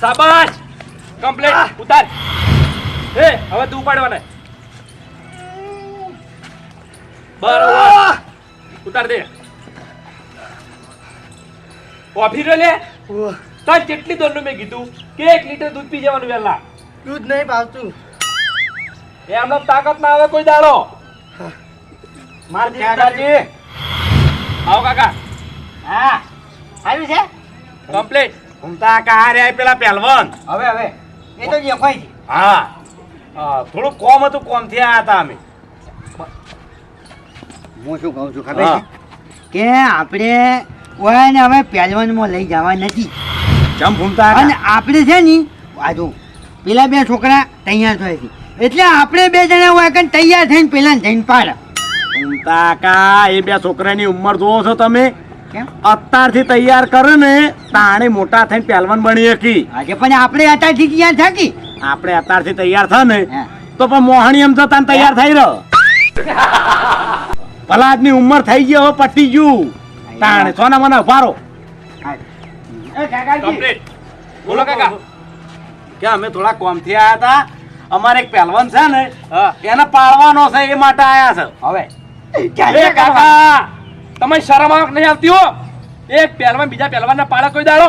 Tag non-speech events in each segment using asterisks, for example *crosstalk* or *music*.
શાબાશ! કમ્પ્લીટ ઉતાર. હે હવે તું ઉપાડવાને. બરોબર. ઉતાર દે. કોફી રે લે? તાર કેટલી દોડનું મેં કીધું? કે એક લીટર દૂધ પી જવાનું વહેલા. દૂધ નહીં પાવતું એ આમનો તાકાત ના આવે કોઈ દાડો. માર કાકાજી આવો કાકા. હા. આવ્યું છે? કમ્પ્લીટ ઘૂમતા કા રે પેલા પહેલવાન. હવે હવે. એ તો દેખાય છે. હા. થોડું કોમ હતું કોમથી આયા હતા અમે. હું શું કહું છું ખબર છે? કે આપણે ઓયાને હવે પહેલવાનમાં લઈ જવા નથી. જમ ઘૂમતા અને આપણે છે ને આજુ પેલા બે છોકરા તૈયાર થાય છે. એટલે આપણે બે જણા હોય કે તૈયાર થઈને પેલા જઈને પાડ. ઘૂમતા કા એ બે છોકરાની ઉંમર જોવો છો તમે. અત્યારથી તૈયાર કરે ને તાણે મોટા થઈને પહેલવાન બની શકી આજે પણ આપણે અત્યારથી તૈયાર થાકી આપણે અત્યારથી તૈયાર થાય ને તો પણ મોહણી એમ જતા તૈયાર થઈ રહ્યો. *laughs* ભલા આજની ઉંમર થઈ ગઈ હવે પટી ગયું. તાણે સોના મને ઉભારો. એ કાકાજી. કમ્પ્લીટ બોલો કાકા. કે અમે થોડા કોમથી આયા હતા. અમારે એક પહેલવાન છે ને એને પાડવાનો છે એ માટે આયા છે. હવે. કાકા તમે શરમ આવક નહીં આવતી હો. એક પહેલવાન બીજા પહેલવાન પાડા કોઈ દાડો.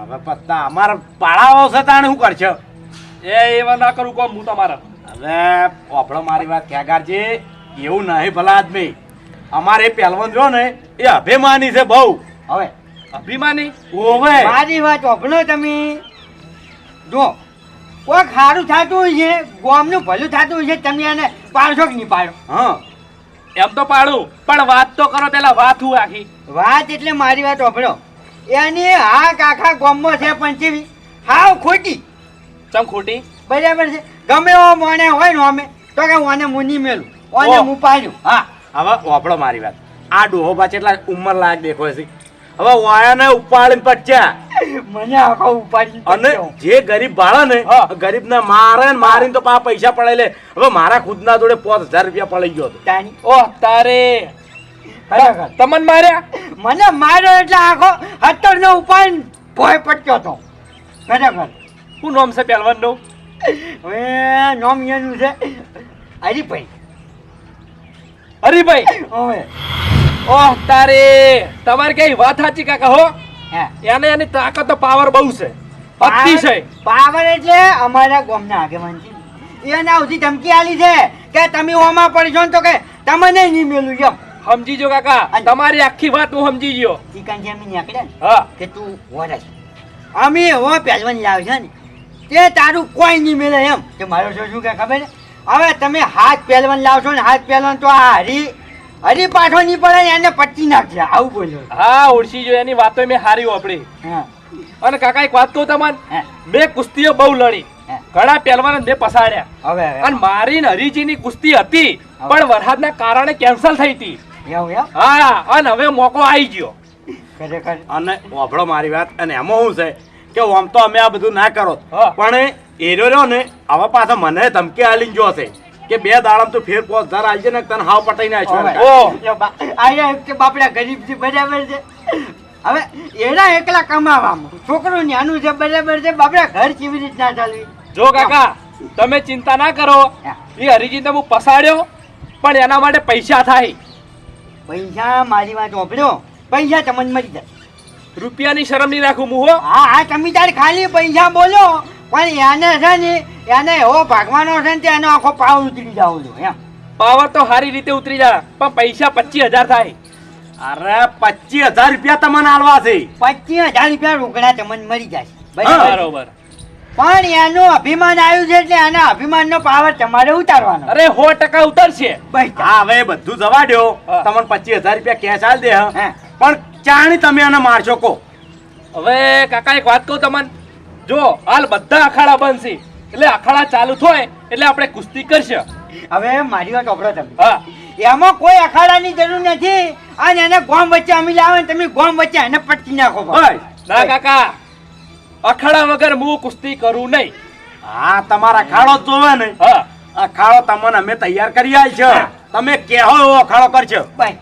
હવે પત્તા અમારા પાડાવો છે તાણે શું કરશે? એ એવા ના કરું કોમ હું તમારા. હવે ઓપડો મારી વાત ખ્યાગારજી એવું નહીં ભલા આદમી. અમારે એ પહેલવાન જો ને એ અભિમાની છે બહુ. હવે અભિમાની? ઓવે. મારી વાત ઓભળો તમે. જો કોઈ સારું થતું હોય છે ગોમનું ભલું થતું હોય છે તમે એને પાડશો કે નહીં પાડો? હા. એમ તો પાડું. પણ વાત તો કરો પેલા વાત હું આખી. વાત એટલે મારી વાત ઓભળો એની હા કાખા ગોમમાં છે પંચવી હાવ ખોટી. ચમ ખોટી? બરાબર છે. ગમે એવો મોને હોય ને અમે તો કે ઓને મુની મેલું. ઓને હું પાડ્યું હા હવે ઓપડો મારી વાત. આ ડોહો પાછળ એટલા ઉંમર લાયક દેખો છે. હવે વાયાને ઉપાડીને પચ્યા મને આખો ઉપાડી અને જે ગરીબ બાળા ને ગરીબ ને મારે ને મારીને તો પા પૈસા પડે લે. હવે મારા ખુદના જોડે પાંચ હજાર રૂપિયા પડી ગયો હતો. ઓ તારે. તમને તમન માર્યા? મને માર્યો એટલે આખો હતર નો ઉપાય ભોય પટક્યો તો ખરેખર. શું નામ છે પહેલવાનનું હવે નામ એનું છે હરીભાઈ. હરીભાઈ? હવે. ઓહ તારે. તમારે કઈ વાત સાચી કાકા હો? હે. એને એની તાકાત તો પાવર બહુ છે. અતિશય પાવર એટલે અમારા ગામના આગેવાન છે. એના સુધી ધમકી આલી છે કે તમે ઓમાં પડશો ને તો કે તમને નહીં મેલું એમ. સમજી જો કાકા તમારી આખી વાત હું સમજી ગયો ચિકન જે અમે નીકળે હા. કે તું વરસ અમે હો પહેલવાન લાવશે ને. તે તારું કોઈ નહીં મેલે એમ. કે મારો શું શું કે ખબર છે? હવે તમે હાથ પહેલવાન લાવશો ને હાથ પહેલવાન તો આ હરી હરી પાછો નહીં પડે ને એને પટ્ટી નાખ્યા આવું બોલ્યો હા ઓળખી જો એની વાતો મેં હારી વાપરી. અને કાકા એક વાત કહું તમને. બે મેં કુસ્તીઓ બહુ લડી. ઘણા પહેલવાન મેં પસાડ્યા હવે અને મારી ને હરીજીની કુસ્તી હતી પણ વરસાદના કારણે કેન્સલ થઈ હતી. હા અને હવે મોકો આવી ગયો. ખરેખર. અને ઓભળો મારી વાત અને એમાં શું છે કે આમ તો અમે આ બધું ના કરો. પણ એરો રહ્યો ને હવે પાછા મને ધમકી આલી જો છે કે બે દાડમ તો ફેર પોસ હજાર આવી ને તને હાવ પટાઈ હવે. નાખ્યો ઓ. આયા કે બાપડા ગરીબથી બરાબર છે. હવે એના એકલા કમાવામાં છોકરું નાનું છે બરાબર છે બાપડા ઘર કેવી રીતના ચાલવી? જો કાકા તમે ચિંતા ના કરો. એ હરીજીને હું પસાડ્યો પણ એના માટે પૈસા થાય. પૈસા મારી વાત ઓભળ્યો પૈસા તમને મળી જાય. રૂપિયાની શરમ નહીં રાખું હું હો. હા હા તમે તાર ખાલી પૈસા બોલો. પણ એને છે ને એને એવો ભાગવાનો છે ને તેનો આખો પાવ ઉતરી જાવ છો એમ. પાવર તો સારી રીતે ઉતરી જાય પણ પૈસા પચીસ હજાર થાય. અરે પચીસ હજાર રૂપિયા તમને આલવા છે. પચીસ હજાર રૂપિયા રોકડા તમને મળી જાય. બરાબર? બરોબર. પણ એનું અભિમાન આવ્યું છે એટલે એના અભિમાન નો પાવર તમારે ઉતારવાનો. અરે સો ટકા ઉતરશે. હા હવે બધું જવા દ્યો. હા. તમને પચીસ હજાર રૂપિયા કેશ આલ દે હા. હા. પણ ચાણી તમે એને મારશો કો. હવે કાકા એક વાત કહું તમને. જો હાલ બધા અખાડા બનશે એટલે અખાડા ચાલુ થાય એટલે આપણે કુસ્તી કરશે. હવે મારી વાત ઓપડો તમે. હા. એમાં કોઈ અખાડાની જરૂર નથી. અને એને ગોમ વચ્ચે અમે લાવે ને તમે ગોમ વચ્ચે એને પટકી નાખો ભાઈ ના કાકા. અખાડા વગર હું કુસ્તી કરું નહીં. હા તમારા અખાડો જોવે ને. હા. અખાડો તમને અમે તૈયાર કરી આવી છે. તમે કેહો એવો અખાડો કરશો. ભાઈ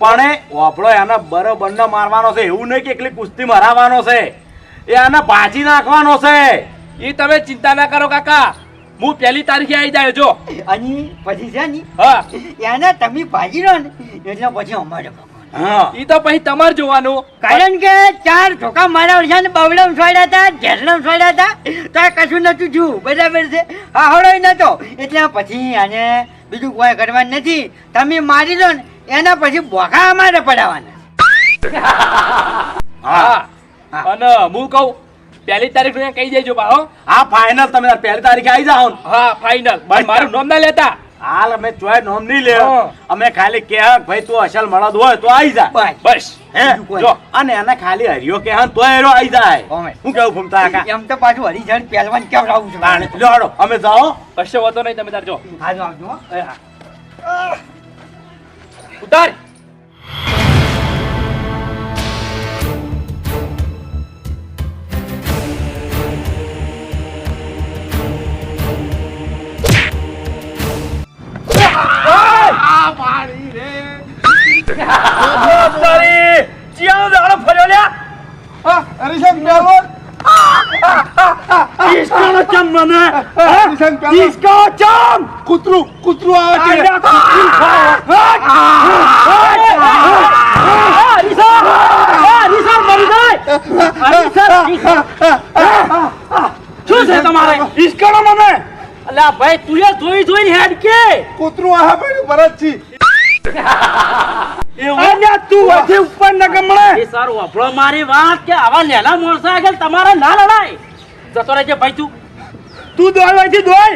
પણ ઓપડો એને બરોબર ન મારવાનો છે. એવું નહીં કે એકલી કુસ્તી મરાવવાનો છે. એ આને ભાજી નાખવાનો છે. એ તમે ચિંતા ના કરો કાકા. હું પહેલી તારીખે આવી જાય જો. અને પછી છે ને હા. એને તમે ભાજી લો ને એટલે પછી અમારે એ તો પછી તમારે જોવાનું. કારણ કે ચાર ઠોકા મારા વર્ષા ને બવડમ છોડ્યા હતા ઢેરણમ છોડ્યા હતા તો કશું નતું થયું. બરાબર છે? હા હળો નતો એટલે પછી આને બીજું કોઈ કરવાનું નથી. તમે મારી લો ને એના પછી બોખા અમારે પડાવવાના હા. અને હું કહું પહેલી તારીખનું કહી દેજો બા હા. ફાઇનલ તમે પહેલી તારીખે આવી જાઓ હા ફાઇનલ મારું નામ ના લેતા. હાલ અમે ચોય નોમ નહીં લે. અમે ખાલી કે ભાઈ તું અસલ મળદ હોય તો આવી જા. બસ. હે? જો. અને એને ખાલી હરિયો કે હા તો હેરો આવી જાય. હું કેવું ફૂમતા કાકા. એમ તો પાછું હરીજન પહેલવાન કેમ રાવું છે? તાણે. લો હાડો, અમે જાઓ. કશો વાતો નહીં તમે તાર જો. હાજો આવજો હો. હા. તારી ચિયાનો દાડો ફર્યો લ્યા ઈસકાનો ચમ મને હે? તમારે ઈસકાનો મને અલ્યા ભાઈ તું એ જોઈ જોઈને હેડ કે? કૂતરું આવે ભાઈ ભરતજી *laughs* અલ્યા તું વચ્ચે ઉપર ન ગમણે એ સર વાપરો મારી વાત કે આવા નેલા માણસો આગળ તમારે ના લડાય. જતો રહેજે ભાઈ તું. તું દોડવાથી દોડ.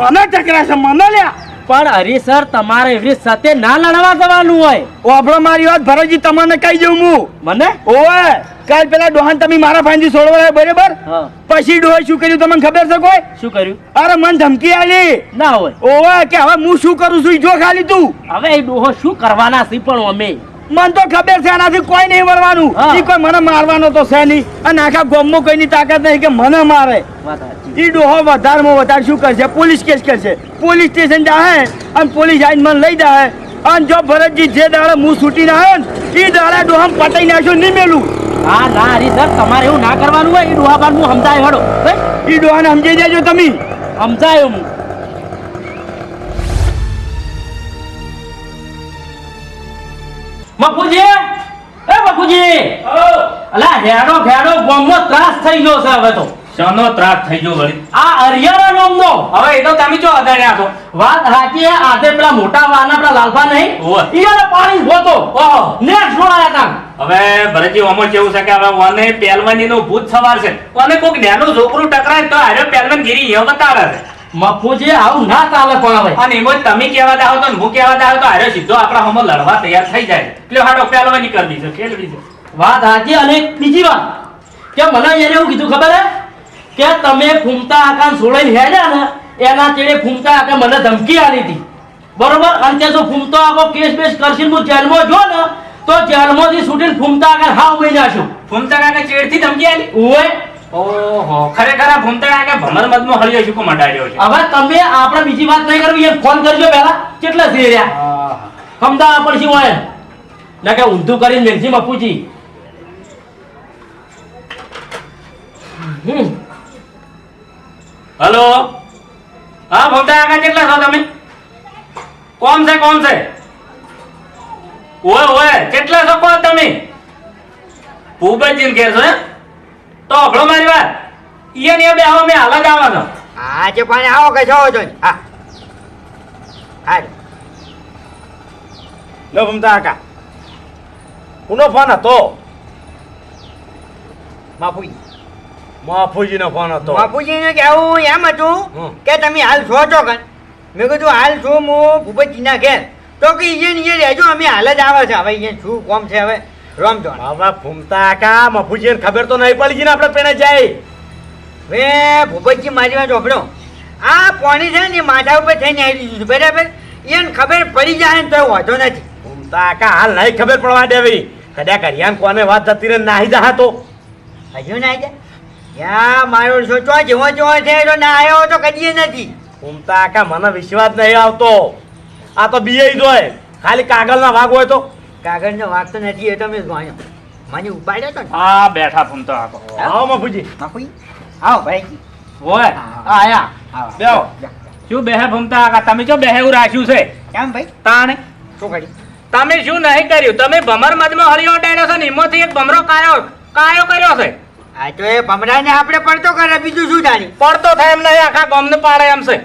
મને ટકરા છે મને લ્યા. પણ હરી સર તમારે એવી સાથે ના લડવા જવાનું હોય. ઓબળો મારી વાત ભરતજી તમને કહી દઉં હું. મને? ઓવે કાલ પેલા ડોહાન તમે મારા ફાંજી છોડવા બરાબર? હા. પછી ડોહે શું કર્યું તમને ખબર છે કોઈ? શું કર્યું? અરે મન ધમકી આલી. ના હોય. ઓવે કે હવે હું શું કરું છું? જો ખાલી તું. હવે એ ડોહો શું કરવાના છે પણ અમે? મન તો ખબર છે આનાથી કોઈ નહીં મરવાનું હા. ઈ કોઈ મને મારવાનો તો છે નહીં. અને આખા ગામમાં કોઈની તાકાત નહીં કે મને મારે. ઈ ડોહો વધારમાં વધારે શું કરશે? પોલીસ કેસ કરશે. પોલીસ સ્ટેશન જાહે અને પોલીસ આઈને મને લઈ જાહે. અને જો ભરતજી જે દાડે હું છૂટી ના ને ઈ દાડે ડોહામ પટાઈ નાખ્યો નહીં મેલું હા ના હરી સર તમારે એવું ના કરવાનું હોય એ ડોહા બાર હું સમજાય હડો એ ઈ ડોહાને સમજી દેજો તમે. સમજાયો હું મફુજી એ મફુજી અલા હેડો ફેડો ગોમનો ત્રાસ થઈ ગયો છે હવે તો. શાનો ત્રાસ થઈ ગયો વળી? આ હરિયાણા નામનો હવે એ તો તમે જો અદાણ્યા છો? વાત છે, આજે પેલા મોટા વાના પેલા લાલભા નહીં. ઈયાને પાણી હોતો. ઓહો. ને છોડાયા કામ હવે ભરતજી ઓમો કેવું છે કે હવે ઓને પહેલવાની નો ભૂત સવાર છે. ઓને કોક નેનું છોકરું ટકરાય તો આરે પહેલવાન ગીરી એ બતાવે છે. મફુજી આવું ના ચાલે પણ હવે. અને એમાં તમે કહેવા દાવ તો હું કહેવા દાવ તો આરે સીધો આપણા હમો લડવા તૈયાર થઈ જાય. એટલે હાડો પહેલવાની કરવી છે ખેલ છે વાત સાચી અને બીજી વાત. કે મને એને એવું કીધું ખબર હે? કે તમે ફૂમતા આકાન છોડાઈને હેડ્યા ને એના ચેડે ફૂમતા આકા મને ધમકી આલી હતી. બરોબર? અને તે જો ફૂમતો આખો કેસ બેસ કરશે હું જેલમાં જો ને તો જેલમાંથી છૂટીને ફૂમતા આકા હાવ મહિના છું ફૂમતા કાકા ચેડથી ધમકી આલી ઓય ઓહો ખરેખર આ ફૂમતા કાકા ભમર મદમાં હળિયો શું મંડાડ્યો છે? હવે તમે આપણે બીજી વાત નહીં કરવી એ ફોન કરજો પહેલા. કેટલા છે રહ્યા? કમદા પડશે હોય ના કે ઊંધું કરીને મેલજી મપુજી હમ. હલો? હા ભમતા આગળ કેટલા છો તમે? કોણ છે કોણ છે? ઓય ઓય કેટલા છો કોણ તમે? ઘેર છો એમ? તો અભળો મારી વાત. ઈયે ને બે આવો મેં હાલ જ આવવાનો. આજે પાણી આવો કે છો જો હા. હા લો ભમતા કાકા. કોનો ફોન હતો? બાપુજી માફુજીનો ફોન હતો. બાપુજીને કહેવું એમ હતું હમ. કે તમે હાલ છો છો કન મેં કીધું હાલ છું હું ભૂપતજીના ઘેર. તો કે ઈયે ને ઈયે રહેજો અમે હાલ જ આવે છે હવે ઈયે શું કોમ છે હવે? રોમ જો હવે ફૂમતા કાકા મફુજીને ખબર તો નહીં પડી ને આપણે પેણે જાય. વે ભૂપતજી મારી વાત સાંભળો. આ પાણી છે ને માથા ઉપર થઈને આવી દીધું બરાબર? એને ખબર પડી જાય ને તો વાંધો નથી. ફૂમતા કા હાલ નહીં ખબર પડવા દેવી. કદાચ હરિયાન કોને વાત જતી રહે નાહી જા તો હજુ ના જાય યા મારો સોચો જેવો જેવો છે તો ના આવ્યો તો કદી નથી. ફૂમતા કા મને વિશ્વાસ નહીં આવતો. આ તો બીએ જોય ખાલી કાગળના ભાગ હોય તો. કાગળનો વાંચતો નથી એ તમે જાણ્યો મને. ઉપાડ્યો તો હા બેઠા ફૂમતા કાકો આવો મફુજી. મફુજી? આવો ભાઈ ઓય આયા. બેહો. શું બેહે ભમતા આકા તમે જો બેહે એવું રાખ્યું છે? કેમ ભાઈ? તાણે? શું કરી તમે શું નહીં કર્યું? તમે ભમર મધમાં હરિયો ડાળ્યો છો ને એમાંથી એક ભમરો કાયો કાયો કર્યો છે. આ તો એ ભમરાને આપણે પડતો કરે બીજું શું જાણી? પડતો થાય એમ નહીં આખા ગામને પાડે એમ છે.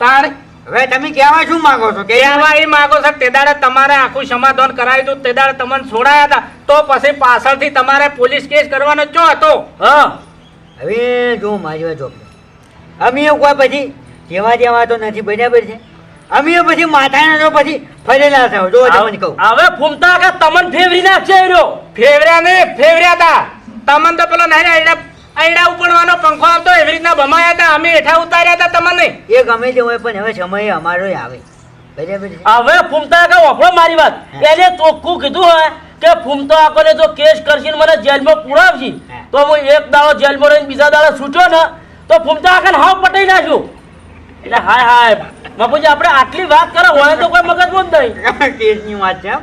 તાણે? હવે તમે કહેવા શું માંગો છો? કહેવા એ માગો છો તે દાડે તમારે આખું સમાધાન કરાવી દઉં તે દાડે તમને છોડાયા હતા. તો પછી પાછળથી તમારે પોલીસ કેસ કરવાનો ચો હતો. હા. હવે જો મારી વાત જોડે અમે એ કોઈ પછી જેવા જેવા તો નથી બરાબર છે? અમે એ પછી માથાના તો પછી ફરેલા થાવ. જો તમને કહું. હવે ફૂમતા કે તમને ફેવરી નાખશે રહ્યો ફેવર્યા ને ફેવર્યા હતા તમને તો પેલો નાના આયડા ઉપડવાનો પંખો આવતો એવી રીતના ભમાયા હતા અમે હેઠા ઉતાર્યા હતા તમને. એ ગમે તે હોય પણ હવે સમય અમારો આવે. હવે ફૂમતા કે વાપરો મારી વાત. એને ચોખ્ખું કીધું હોય કે ફૂમતા કાકાને જો કેસ કરશે મને જેલમાં પુરાવશી તો હું એક દાડો જેલમાં રહીને બીજા દાડો છૂટ્યો ને તો ફૂમતા આખે હાવ પટાઈ નાખ્યું. એટલે હાય હાય બાપુજી આપણે આટલી વાત કરો હોય તો કોઈ મગજ જ નહીં. *laughs* કેસની વાત છે એમ.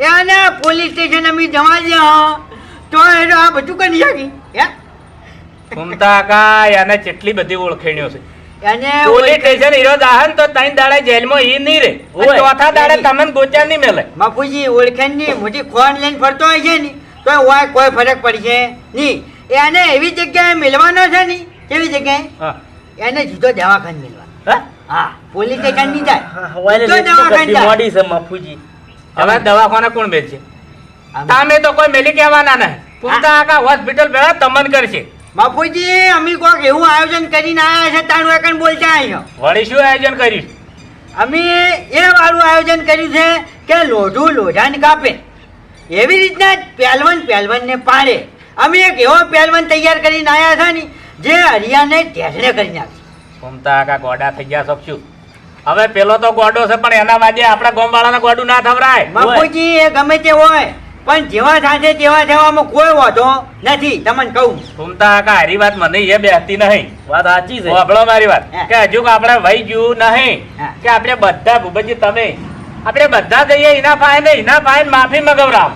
એ અને પોલીસ સ્ટેશન અમે જવા દે તો એ તો આ બધું કરી શકી હે? ઘૂમતા કા એને કેટલી બધી ઓળખેણીઓ છે. એને પોલીસ સ્ટેશન હીરો દાહન તો ત્રણ દાડે જેલમાં ઈ નહીં રે. ચોથા દાડે તમને ગોચા નહીં મેલે. બાપુજી ઓળખાણની મોટી ખોન લઈને ફરતો હોય છે ને તો હોય કોઈ ફરક પડશે નહીં. એને એવી જગ્યાએ મિલવાનો છે ને એવી જગ્યાએ? એને જુદો દવાખાને મિલવાનો. હા? હા પોલીસ સ્ટેશન નહીં જાય. દવાખાને. મોડી છે બાપુજી. હવે દવાખાના કોણ આમ. તમે તો કોઈ મેલી કહેવાના નહીં. આખા હોસ્પિટલ ભેળા તમન કરશે. બાપુજી અમે કોક એવું આયોજન કરીને આવ્યા છે તાણું એકણ બોલતા અહીંયા. વળી શું આયોજન કર્યું? અમે એ વાળું આયોજન કર્યું છે કે લોઢું લોઢાને કાપે. એવી રીતના પહેલવન પહેલવાન પહેલવાનને પાડે. અમે એક એવો પહેલવાન તૈયાર કરીને આવ્યા છે ને જે હરિયાને ઢેસણે કરી નાખશે ઘૂમતા આખા ગોડા થઈ ગયા શકશું હવે પેલો તો ગોડો છે પણ એના વાજે આપણા ગોમવાળાને ગોડું ના થવરાય. બાપુજી એ ગમે તે હોય. પણ જેવા સાથે તેવા થવામાં કોઈ વાંધો નથી તમને કહું. ઘૂમતા હારી વાત મને એ બેસતી નહીં. વાત સાચી છે. આપણો મારી વાત. કે હજુ આપણે વહી ગયું નહીં. કે આપણે બધા ભૂપતજી તમે. આપણે બધા જઈએ એના ફાય ને એના ફાય માફી મગવરામ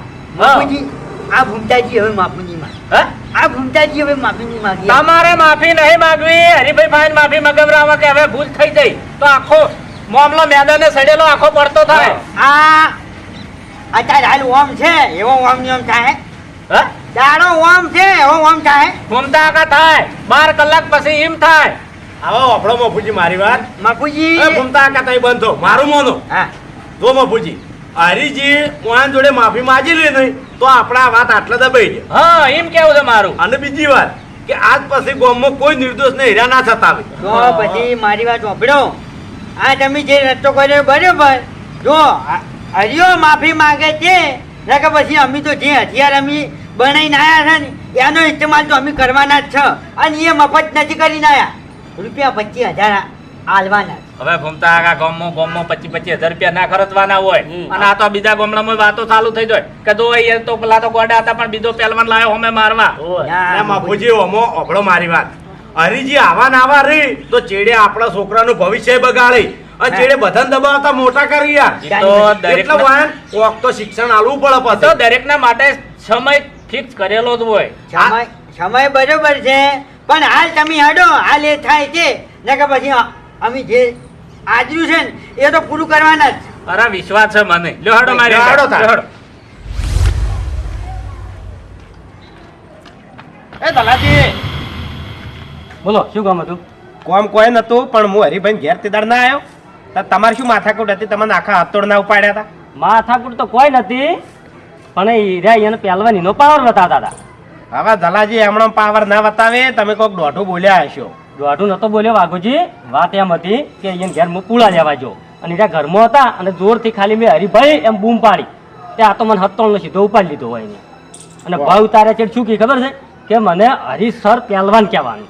આ ભૂમતાજી હવે માફી હા? આ ભૂમતાજી હવે માફી નહીં માંગી તમારે માફી નહીં માંગવી. હરીભાઈ ફાઈન માફી મગવરાવ કે હવે ભૂલ થઈ ગઈ. તો આખો મામલો મેદાને સડેલો આખો પડતો થાય. આ અત્યારે હાલ ઓમ છે. એવો ઓમ નિયમ થાય. હા? દાડો ઓમ છે એવો ઓમ થાય. ઘૂમતા કા થાય. બાર કલાક પછી એમ થાય. આવો આપણો મફુજી મારી વાત. મફુજી. એ ઘૂમતા કાકા તઈ બંધો? મારું મોનો. હા. જો બાપુજી હરીજી કોણ જોડે માફી માંગી લે નહીં તો આપણા વાત આટલા દબાઈ જાય હા એમ કેવું છે મારું? અને બીજી વાત કે આજ પછી ગામમાં કોઈ નિર્દોષ ને હીરા ના થતા આવે તો પછી મારી વાત સાંભળો આ તમે જે રસ્તો કર્યો બરોબર. જો હરિયો માફી માંગે છે. ને કે પછી અમે તો જે હથિયાર અમે બનાવીને આવ્યા છે ને એનો ઇસ્તેમાલ તો અમે કરવાના જ છે. અને એ મફત નથી કરીને આવ્યા રૂપિયા પચીસ હજાર આલવાના. હવે ઘૂમતા આખા ગામમાં ગમો પચીસ પચીસ હજાર રૂપિયા ના ખર્ચવાના હોય. અને આ તો બીજા ગામડામાં વાતો ચાલુ થઈ જાય. કે તો એ તો પેલા તો ગોડા હતા પણ બીજો પહેલવાન લાવ્યો અમે મારવા. બાપુજી ઓમો ઓભળો મારી વાત. હરીજી આવા ના આવા રહી તો ચેડે આપણા છોકરાનું ભવિષ્ય બગાડી. અને ચેડે બધાને દબાવતા મોટા કરી તો દરેક એટલે વાન કોક તો શિક્ષણ આલવું પડે તો પછી. દરેક ના માટે સમય ફિક્સ કરેલો જ હોય. સમય સમય બરોબર છે પણ હાલ તમે હડો હાલ એ થાય છે. ને કે પછી અમે જે આજનું છે ને એ તો પૂરું કરવાના જ. અરે વિશ્વાસ છે મને. લ્યો હડો મારી હડો થાય હડો. એ દલાજી. બોલો શું કામ હતું? કોમ કોઈ નતું પણ હું હરિભાઈ ઘેર તેદાર ના આવ્યો તો તમારી શું માથાકૂટ હતી? તમને આખા હાથોડ ના ઉપાડ્યા હતા માથાકૂટ તો કોઈ નથી પણ હીરા એને પહેલવાનીનો પાવર બતાવતા હતા હવે દલાજી હમણાં પાવર ના બતાવે તમે કોઈક દોઢું બોલ્યા હશો. દોઢું નતો બોલ્યો વાઘુજી. વાત એમ હતી કે અહીંયા ઘેર હું પૂળા લેવા જો અને ત્યાં ઘરમાં હતા અને જોરથી ખાલી મેં હરીભાઈ એમ બૂમ પાડી. તે આ તો મને હત્તોળનો સીધો ઉપાડી લીધો હોય એની. અને ભાવ ઉતારે છે શું કી ખબર છે? કે મને હરીસર પહેલવાન કહેવાનું.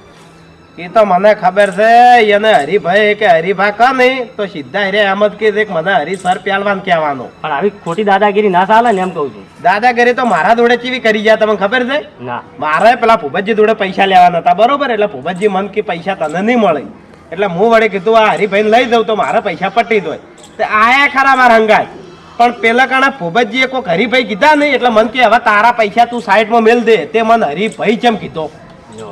એ તો મને ખબર છે એને હરિભાઈ કે હરિભા કહ નહીં? તો સીધા હરે એમ જ કીધે કે મને હરિસર પહેલવાન કહેવાનું. પણ આવી ખોટી દાદાગીરી ના ચાલે ને એમ કહું છું. દાદાગીરી તો મારા જોડે ચીવી કરી જાય તમને ખબર છે? ના. મારે પેલા ભૂપતજી જોડે પૈસા લેવાના હતા બરોબર? એટલે ભૂપતજી મન કે પૈસા તને નહીં મળે. એટલે હું વડે કીધું આ હરિભાઈને લઈ દઉં તો મારા પૈસા પટી દો. તે આયા ખરા મારા હંગાય પણ પેલા કાણા ભૂપતજીએ કોક હરીભાઈ કીધા નહીં એટલે મન કે હવે તારા પૈસા તું સાઈડમાં મેલ દે. તે મને હરિભાઈ કેમ કીધો.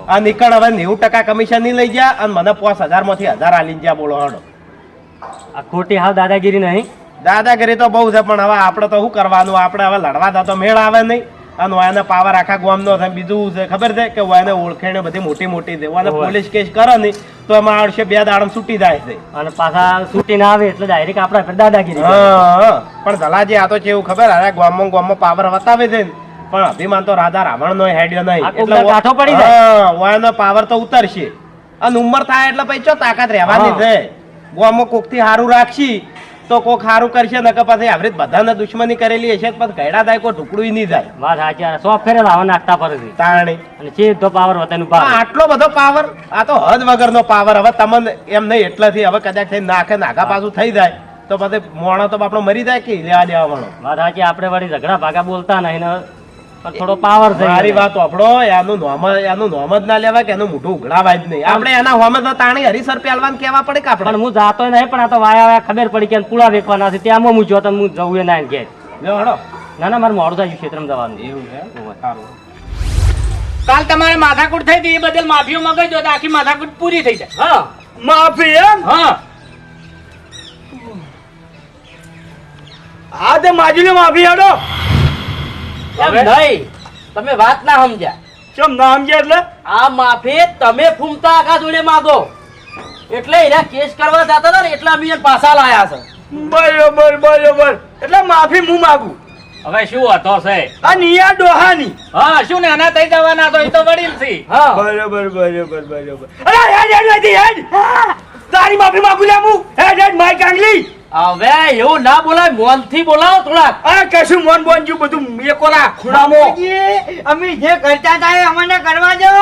આ નીકળ હવે નેવું ટકા કમિશનની લઈ ગયા અને મને પાંચ હજારમાંથી હજાર આલી ગયા બોલો હડો. આ ખોટી હાવ દાદાગીરી નહીં. દાદાગીરી તો બહુ છે પણ હવે આપણે તો શું કરવાનું? આપણે હવે લડવા દા તો મેળ આવે નહીં. અને વાયને પાવર આખા ગામનો થાય બીજું છે ખબર છે કે વાયને ઓળખેણે બધી મોટી મોટી છે વાયને પોલીસ કેસ કરે નહીં તો એમાં આવશે બે દાડમ છૂટી જાય છે. અને પાછા છૂટી ના આવે એટલે ડાયરેક્ટ આપણા દાદાગીરી હા. પણ ધલાજી આ તો કેવું ખબર? અરે ગામમાં ગામમાં પાવર વતાવે છે ને. પણ અભિમાન તો રાધા રાવણ નો હેડ્યો નહીં. કોકના પડી જાય. વાયનો પાવર તો ઉતરશે. અને ઉંમર થાય એટલે પછી ચો તાકાત રહેવાની છે. ગામમાં કોકથી સારું રાખશી તો કોક સારું કરશે નકર પછી આવી બધાને દુશ્મની કરેલી હશે પછી ગયડા થાય કોઈ ટુકડું નહીં જાય. વાત સાચી સો ફેરે લાવા નાખતા ફરે છે તાણી. અને તો પાવર વતાનું પાવર આટલો બધો પાવર આ તો હદ વગરનો પાવર હવે તમને એમ નહીં એટલાથી હવે કદાચ થઈ નાખે નાખા પાછું થઈ જાય તો પછી મોણો તો આપણો મરી જાય કે લેવા દેવા વાળો. વાત સાચી આપણે વળી ઝઘડા ભાગા બોલતા નહીં ને પણ થોડો પાવર છે મારી વાત આપણો એનું નોમ એનું નોમ જ ના લેવાય કે એનું મોઢું ઉઘડાવાય જ નહીં. આપણે એના હોમ તો તાણી હરીસર પહેલવાન કહેવા પડે કે આપણે? હું જાતો નહીં પણ આ તો વાયા વાયા ખબર પડી કે કુળા વેચવાના છે. ત્યાં હું જોતો હું જવું એ ના ઘેર ના ના મારે મોડું થાય ક્ષેત્રમાં જવાનું. એવું છે? સારું. કાલ તમારે માથાકૂટ થઈ હતી એ બદલ માફીઓ મગાઈ દો તો આખી માથાકૂટ પૂરી થઈ જાય. હા. માફી એમ? હા. હા તે માજીને માફી હેડો. એમ નહીં? તમે વાત ના સમજ્યા. ચમ ના સમજ્યા એટલે? આ માફી તમે ફૂમતા આખા જોડે માગો. એટલે એના કેસ કરવા જતા હતા ને એટલા અમે પાછા લાયા છે. બરોબર બરોબર. એટલે માફી હું માગું? હવે શું હતો છે? આ નિયા ડોહાની. હા શું ને આના થઈ જવાના તો એ તો વડીલ છે. હા. બરોબર બરોબર બરોબર. અરે હેડ હેડ હેડ તારી માફી માગું લે હું. હેડ હેડ માય કાંગલી. હવે એવું ના બોલાય મોનથી બોલાવો થોડા આ કશું મોન બોન જ્યું બધું મેકોરા ખૂણામો. બાપુજી, અમે જે કરતા હતા એ અમને કરવા દો.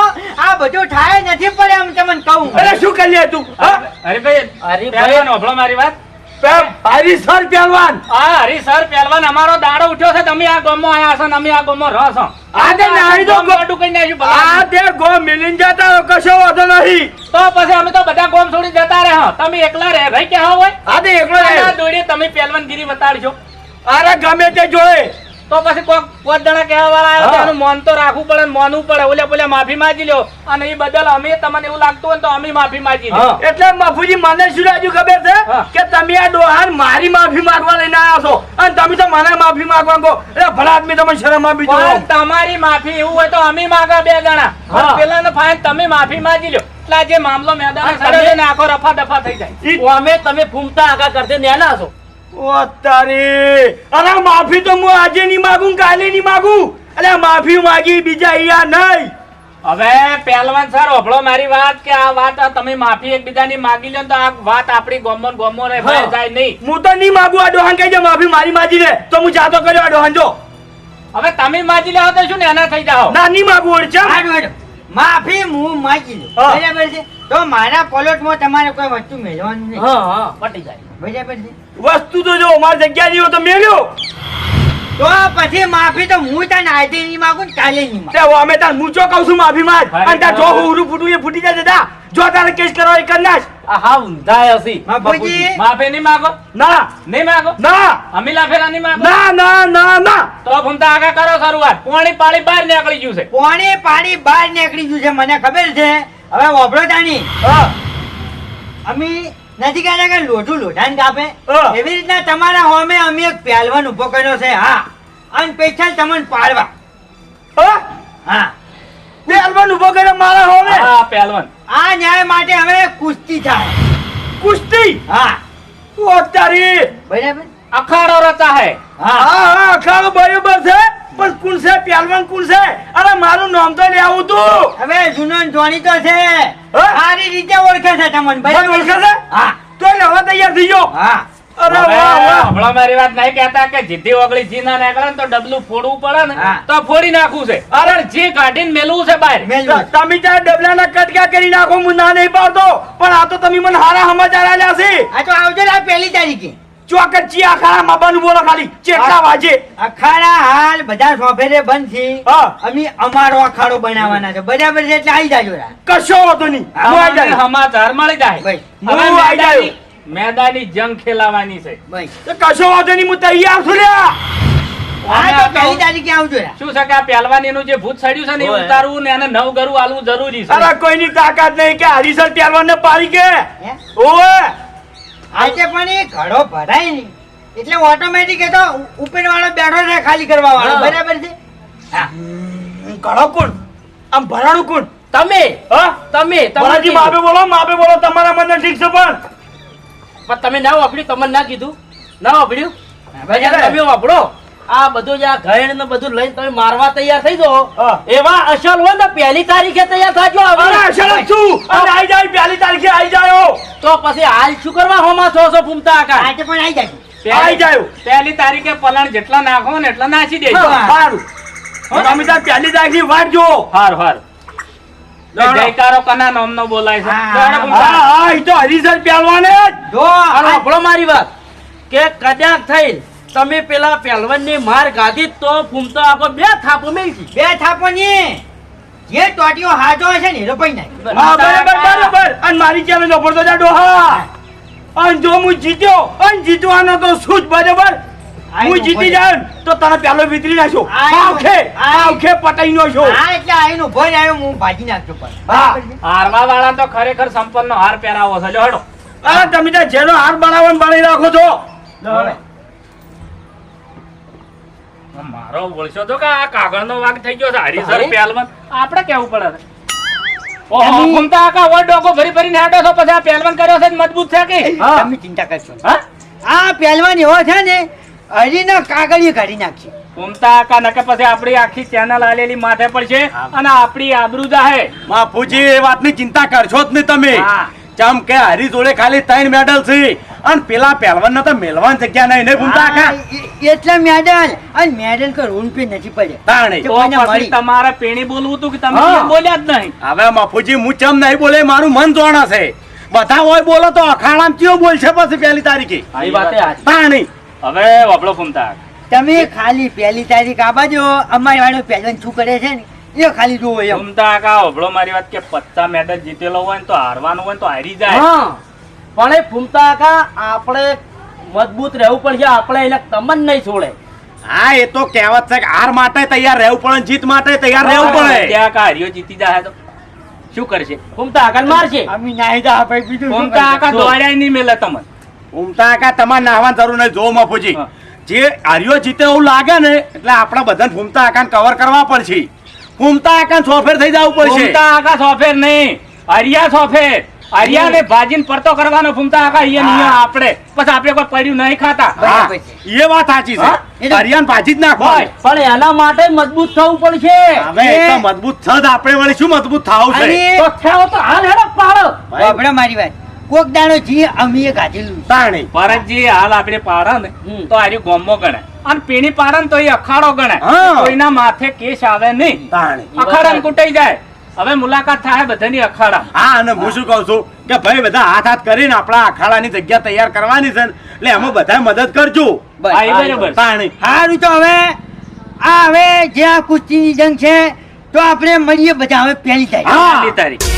આ બધું થાય નથી પડે એમ તમને કહું. અરે શું કરી લે તું? અરે હરીભાઈ અરે ભાઈ નોભળો મારી વાત. ભારી પહેલવાન. આ હરીસર પહેલવાન અમારો દાડો ઉઠ્યો છે તમે આ ગામમાં આયા છો અમે આ ગામમાં રહો છો. આ તે ગામ કઈ નાખ્યું આ તે ગો મિલિન જતા કશો વાંધો નહીં. તો પછી અમે તો બધા ગોમ છોડી જતા રહે તમે એકલા રહે ભાઈ હોય? આ તે એકલો રહે. આના તમે પહેલવાનગીરી બતાડજો અરે ગમે તે જોડે તો પછી કોક પોત જણા કહેવા વાળા આવ્યો તો એનું મોન તો રાખવું પડે ને મોનવું પડે. ઓલે બોલે માફી માંગી લ્યો. અને એ બદલ અમે તમને એવું લાગતું હોય તો અમે માફી માંગી લ્યો. એટલે બાપુજી મને શું રાજુ ખબર છે? કે તમે આ ડોહાન મારી માફી માંગવા લઈને આવ્યા છો. અને તમે તો મને માફી માંગવા કહો. એટલે ભલા આદમી તમે શરમ આપી દો તમારી માફી એવું હોય તો અમે માગા બે જણા. પેલા ને ફાઈન તમે માફી માંગી લ્યો. એટલે જે મામલો મેદાન આખો રફા દફા થઈ જાય. અમે તમે ફૂમતા આગા કરશે નેના છો. ઓ તારી અરે માફી તો હું આજે નહીં માગું કાલે નહીં માગું. એટલે માફી માગી બીજા અહીંયા નહીં. હવે પહેલવાન સર ઓભળો મારી વાત કે આ વાત તમે માફી એકબીજાની માગી લો તો આ વાત આપણી ગોમો ગોમો રે બહાર જાય નહીં. હું તો નહીં માગું આ ડોહાન કહી દે માફી મારી માજી ને તો હું જાતો કર્યો આ ડોહાન જો. હવે તમે માજી લેવો તો શું ને એના થઈ જાઓ? ના નહીં માગું ઓળચા. માફી હું માગી લઉં. બરાબર છે? તો મારા કોલોટમાં તમારે કોઈ વસ્તુ મેળવવાની નહીં. હા હા. પટી જાય બરાબર છે? વસ્તુ તો જો મારી જગ્યા જેવો તો મેળ્યો. તો પછી માફી તો હું તને આજે નહીં માગું ને કાલે નહીં માગું. તે અમે તાર મૂચો કહું છું માફી માંગ અને તાર જો હું ઉરું ફૂટું એ ફૂટી જાય દા જો તારે કેસ કરો એ કર નાખ. આ હા ઊંધાય હસી. બાપુજી. માફી નહીં માગો? ના. નહીં માગો? ના. અમીલા ફેરા નહીં માગો? ના ના ના ના. તો ભૂમતા આગા કરો શરૂઆત. પોણી પાણી બહાર નીકળી ગયું છે. પોણી પાણી બહાર નીકળી ગયું છે મને ખબર છે. હવે વાપરો જાણી હા. અમે નથી કહેતા કે લોઢું લોઢાને કાપે. એવી રીતના તમારા હોમે અમે એક પહેલવાન ઊભો કર્યો છે હા. અને પૈસા તમને પાડવા. હા. પહેલવાન ઊભો કર્યો મારા હોમે? હા પહેલવાન આ ન્યાય માટે હવે કુસ્તી થાય. કુસ્તી? હા. તું અત્યારે બરાબર. અખાડો રચા હે. હા. હા હા અખાડો બરાબર છે. પણ કોણ છે? પહેલવાન કોણ છે? અરે મારું નામ તો લે આવું તું. હવે જૂનો જોણી તો છે. સારી રીતે ઓળખે છે તમને ભાઈ ઓળખે છે? હા. તો લેવા તૈયાર થઈ ગયો. હા. અરે વાહ વાહ. હમણાં મારી વાત નહીં કહેતા કે જીદ્દી ઓગળી જી ના નીકળે ને તો ડબલું ફોડવું પડે ને તો ફોડી નાખવું છે. અરે જી કાઢીને મેલવું છે બહાર. મેલવું. તમે ત્યાં ડબલાના કટકા કરી નાખો હું ના નહીં પાડતો. પણ આ તો તમે મને હારા સમાચાર આલ્યા છે. આ તો આવજો ને આ પહેલી તારીખે. ચોકટ ચી માબાનું બોલો ખાલી. ચેટલા વાજે? અખાડા હાલ બધા સોફેરે બંધ છે અમે અમારો અખાડો બનાવવાના છે. બરાબર છે? એટલે આવી જાજો કશો વાંધો નહીં. સમાચાર મળી જાય. હું હવે મેદાની જંગ ખેલાવાની છે. તો કશો વાંધો નહીં હું તૈયાર છું લ્યા. શું છે કે આ પહેલવાનીનું જે ભૂત સડ્યું છે ને એ ઉતારવું ને એને નવ ગરું આલવું જરૂરી છે. અરે કોઈની તાકાત નહીં કે હરીસર પહેલવાન ને પાડી કે. ઓવે આજે પણ એ ઘડો ભરાય નહીં. એટલે ઓટોમેટિક એ તો ઉપર વાળો બેઠો છે ખાલી કરવા વાળો. બરાબર છે? હા. ઘડો કોણ? આમ ભરાણું કોણ? તમે. હ? તમે તમારાથી માપે બોલો માપે બોલો તમારા મને ઠીક છે પણ. પણ તમે ના વાપર્યું તમને ના કીધું. ના વાપર્યું. તમે વાપરો. આ બધું જે આ ઘેર ને બધું લઈને તમે મારવા તૈયાર થઈ જાઓ એવા અસલ હોય ને પહેલી તારીખે તૈયાર થાજો અરે અસલ છું. અને આઈ જાય પહેલી તારીખે આઈ જાયો તો પછી હાલ શું કરવા હોમાં છો છો ફૂમતા આકા આજે પણ આઈ જાય આઈ જાયો. પહેલી તારીખે પલાણ જેટલા નાખો ને એટલા નાખી દેજો. હા. સારું. તમે ત્યાં પહેલી તારીખની વાટ જુઓ. હાર હાર. જયકારો કના નામનો બોલાય છે. હા. દોડો હા હા એ તો હરીસર પહેલવાને જો. અને મારી વાત. કે કદાચ થઈ તમે પેલા પહેલવાનની માર ગાધી તો ફૂમતો આખો બે થાપો મેલજી બે થાપો ની. જે ટોટીઓ હાજો હશે ને રોપાઈ નાખી. હા બરાબર બરાબર. અને મારી ચાલે ઓફર તો જા ડોહા અને જો હું જીત્યો અને જીતવાનો તો શું જ બરાબર? હું જીતી જાય તો તને પેલો વિતરી નાખો આવખે આવખે પટાઈ નો છો હા એટલે આઈનો ભય આવ્યો હું ભાજી નાખજો પર હારવા વાળા તો ખરેખર સંપન્નનો હાર પહેરાવો છે. જો હડો. અરે તમે તો જેનો હાર બનાવવાનો બનાવી રાખો છો. મારો વળશો તો કે આ કાગળનો વાગ થઈ ગયો છે હરીસર. પહેલવાન આપણે કેવું પડે છે? ઓહો. ઘૂમતા આખા ઓર ડોકો ભરી ભરીને હાટો છો પછી આ પહેલવાન કર્યો છે મજબૂત છે કે? તમે ચિંતા કરશો હા? આ પહેલવાન એવો છે ને હરીના કાગળિયું કાઢી નાખશે ઘૂમતા આખા નકે પછી આપણી આખી ચેનલ આલેલી માથે પડશે અને આપણી આબરૂ જાહે. બાપુજી એ વાતની ચિંતા કરશો જ નહીં તમે. હા. ચમ કે હરી જોડે ખાલી ત્રણ મેડલ છે. અને પેલા પહેલવાન તો મેલવાન જગ્યા નહીં નહીં ભૂલતા કા એટલે મેડલ અને મેડલ કોઈ રૂલ પે નથી પડે. તાણે. તો પછી તમારે પેણી બોલવું હતું કે તમે બોલ્યા જ નહીં? હવે બાપુજી હું ચમ નહીં બોલે મારું મન જોણા છે. બધા હોય બોલો તો અખાણામાં કયો બોલશે પછી પહેલી તારીખે? આવી વાત. તાણી. હવે વપડો ઘૂમતા તમે ખાલી પહેલી તારીખ આ બાજુ અમારી વાળો પહેલવાન શું કરે છે ને? એ ખાલી જોવો એમ. ઘૂમતા કા વપડો મારી વાત કે પચાસ મેડલ જીતેલો હોય ને તો હારવાનું હોય ને તો હારી જાય. હા. પણ એ ફૂમતા કા આપણે મજબૂત રહેવું પડશે આપણે એને તમન નહીં છોડે. હા એ તો કહેવત છે કે હાર માટે તૈયાર રહેવું પડે જીત માટે તૈયાર રહેવું પડે. ત્યાં કા હરિયો જીતી જાય તો શું કરશે? ફૂમતા આકા મારશે. અમે નાહી જા ભાઈ બીજું ફૂમતા આકા દોડ્યા નહીં મેલે તમને. ઉમતા આકા તમારે નાહવાની જરૂર નહીં. જો મફુજી. જે હાર્યો જીતે એવું લાગે ને એટલે આપણે બધાને ફૂમતા આકાને કવર કરવા પડશે. ફૂમતા આકા સોફેર થઈ જવું પડશે. ઉમતા આખા સોફેર નહીં. હરિયા સોફેર. હરિયા ને ભાજીને પરતો કરવાનો ફૂમતા આકા એ નહીં આપણે. પછી આપણે કોઈ પડ્યું નહીં ખાતા. એ વાત સાચી છે. હરિયાને ભાજી જ નાખવાની. પણ એના માટે મજબૂત થવું પડશે. હવે મજબૂત છ આપણે વળી શું મજબૂત થાવું છે? તો થાવ તો હાલ હેડો પાડો. આપણે મારી વાત. કોક દાણો જી અમે એ ગાધેલું તાણી. ભરતજી હાલ આપણે પાડા ને. તો આર્યું ગોમો ગણાય. અને પીણી પાડે ને તો એ અખાડો ગણાય. હા. કોઈના માથે કેસ આવે નહીં. તાણી. અખાડા કુટાઈ જાય. હવે મુલાકાત થાય બધાની અખાડા. હા અને હું શું કહું છું કે ભાઈ બધા હાથ હાથ કરીને આપણા અખાડાની જગ્યા તૈયાર કરવાની છે એટલે એમાં બધા મદદ કરજો. બસ. બરાબર. તાણી. સારું તો હવે આ હવે જે આ કુસ્તીની જંગ છે તો આપણે મળીએ બધા હવે પહેલી તારીખ. પહેલી તારીખ.